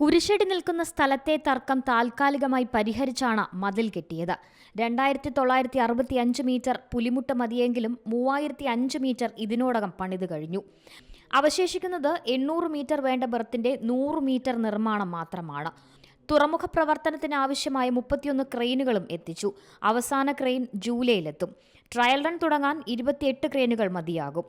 കുരിശടി നിൽക്കുന്ന സ്ഥലത്തെ തർക്കം താൽക്കാലികമായി പരിഹരിച്ചാണ് മതിൽ കെട്ടിയത്. രണ്ടായിരത്തി തൊള്ളായിരത്തി അറുപത്തി അഞ്ച് മീറ്റർ പുലിമുട്ട് മതിയെങ്കിലും മൂവായിരത്തി അഞ്ച് മീറ്റർ ഇതിനോടകം പണിത് കഴിഞ്ഞു. അവശേഷിക്കുന്നത് എണ്ണൂറ് മീറ്റർ വേണ്ട ബെർത്തിന്റെ നൂറ് മീറ്റർ നിർമ്മാണം മാത്രമാണ്. തുറമുഖ പ്രവർത്തനത്തിന് ആവശ്യമായ മുപ്പത്തിയൊന്ന് ക്രെയിനുകളും എത്തിച്ചു. അവസാന ക്രെയിൻ ജൂലൈയിലെത്തും. ട്രയൽ റൺ തുടങ്ങാൻ ഇരുപത്തിയെട്ട് ക്രെയിനുകൾ മതിയാകും.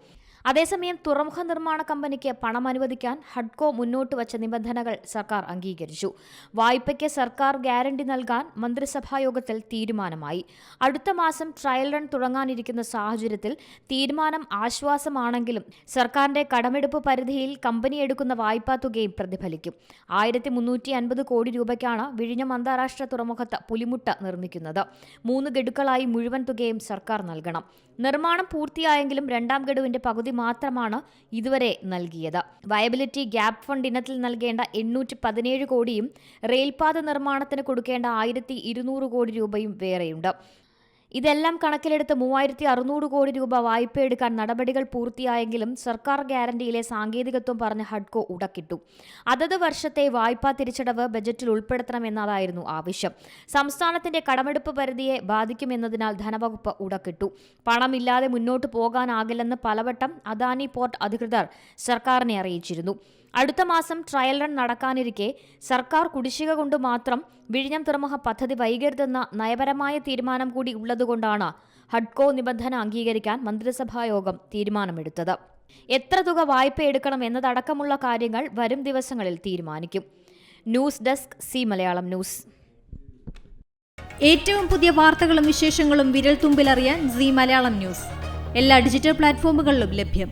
അതേസമയം തുറമുഖ നിർമ്മാണ കമ്പനിക്ക് പണം അനുവദിക്കാൻ ഹഡ്കോ മുന്നോട്ട് വച്ച നിബന്ധനകൾ സർക്കാർ അംഗീകരിച്ചു. വായ്പയ്ക്ക് സർക്കാർ ഗ്യാരണ്ടി നൽകാൻ മന്ത്രിസഭാ യോഗത്തിൽ തീരുമാനമായി. അടുത്ത മാസം ട്രയൽ റൺ തുടങ്ങാനിരിക്കുന്ന സാഹചര്യത്തിൽ തീരുമാനം ആശ്വാസമാണെങ്കിലും സർക്കാരിന്റെ കടമെടുപ്പ് പരിധിയിൽ കമ്പനി എടുക്കുന്ന വായ്പാ തുകയും പ്രതിഫലിക്കും. ആയിരത്തി മുന്നൂറ്റി അൻപത് കോടി രൂപയ്ക്കാണ് വിഴിഞ്ഞം അന്താരാഷ്ട്ര തുറമുഖത്ത് പുലിമുട്ട നിർമ്മിക്കുന്നത്. മൂന്ന് ഗഡുക്കളായി മുഴുവൻ തുകയും സർക്കാർ നൽകണം. നിർമ്മാണം പൂർത്തിയായെങ്കിലും രണ്ടാം ഗഡുവിന്റെ പകുതി മാത്രമാണ് ഇതുവരെ നൽകിയത്. വയബിലിറ്റി ഗ്യാപ് ഫണ്ട് ഇനത്തിൽ നൽകേണ്ട എണ്ണൂറ്റി പതിനേഴ് കോടിയും റെയിൽപാത നിർമ്മാണത്തിന് കൊടുക്കേണ്ട ആയിരത്തി കോടി രൂപയും വേറെയുണ്ട്. ഇതെല്ലാം കണക്കിലെടുത്ത് മൂവായിരത്തി അറുന്നൂറ് കോടി രൂപ വായ്പയെടുക്കാൻ നടപടികൾ പൂർത്തിയായെങ്കിലും സർക്കാർ ഗ്യാരണ്ടിയിലെ സാങ്കേതികത്വം പറഞ്ഞ് ഹഡ്കോ ഉടക്കിട്ടു. അതത് വർഷത്തെ വായ്പാ തിരിച്ചടവ് ബജറ്റിൽ ഉൾപ്പെടുത്തണമെന്നതായിരുന്നു ആവശ്യം. സംസ്ഥാനത്തിന്റെ കടമെടുപ്പ് പരിധിയെ ബാധിക്കുമെന്നതിനാൽ ധനവകുപ്പ് ഉടക്കിട്ടു. പണമില്ലാതെ മുന്നോട്ട് പോകാനാകില്ലെന്ന് പലവട്ടം അദാനി പോർട്ട് അധികൃതർ സർക്കാരിനെ അറിയിച്ചിരുന്നു. അടുത്ത മാസം ട്രയൽ റൺ നടക്കാനിരിക്കെ സർക്കാർ കുടിശ്ശിക കൊണ്ട് മാത്രം വിഴിഞ്ഞം തുറമുഖ പദ്ധതി വൈകരുതെന്ന നയപരമായ തീരുമാനം കൂടി ഉള്ളതുകൊണ്ടാണ് ഹഡ്കോ നിബന്ധന അംഗീകരിക്കാൻ മന്ത്രിസഭാ യോഗം തീരുമാനമെടുത്തത്. എത്ര തുക വായ്പ എടുക്കണം എന്നതടക്കമുള്ള കാര്യങ്ങൾ വരും ദിവസങ്ങളിൽ തീരുമാനിക്കും. News desk C Malayalam news. ഏറ്റവും പുതിയ വാർത്തകളും വിശേഷങ്ങളും വിരൽ തുമ്പിലറിയാൻ സി മലയാളം ന്യൂസ്. എല്ലാ ഡിജിറ്റൽ പ്ലാറ്റ്ഫോമുകളിലും ലഭ്യം.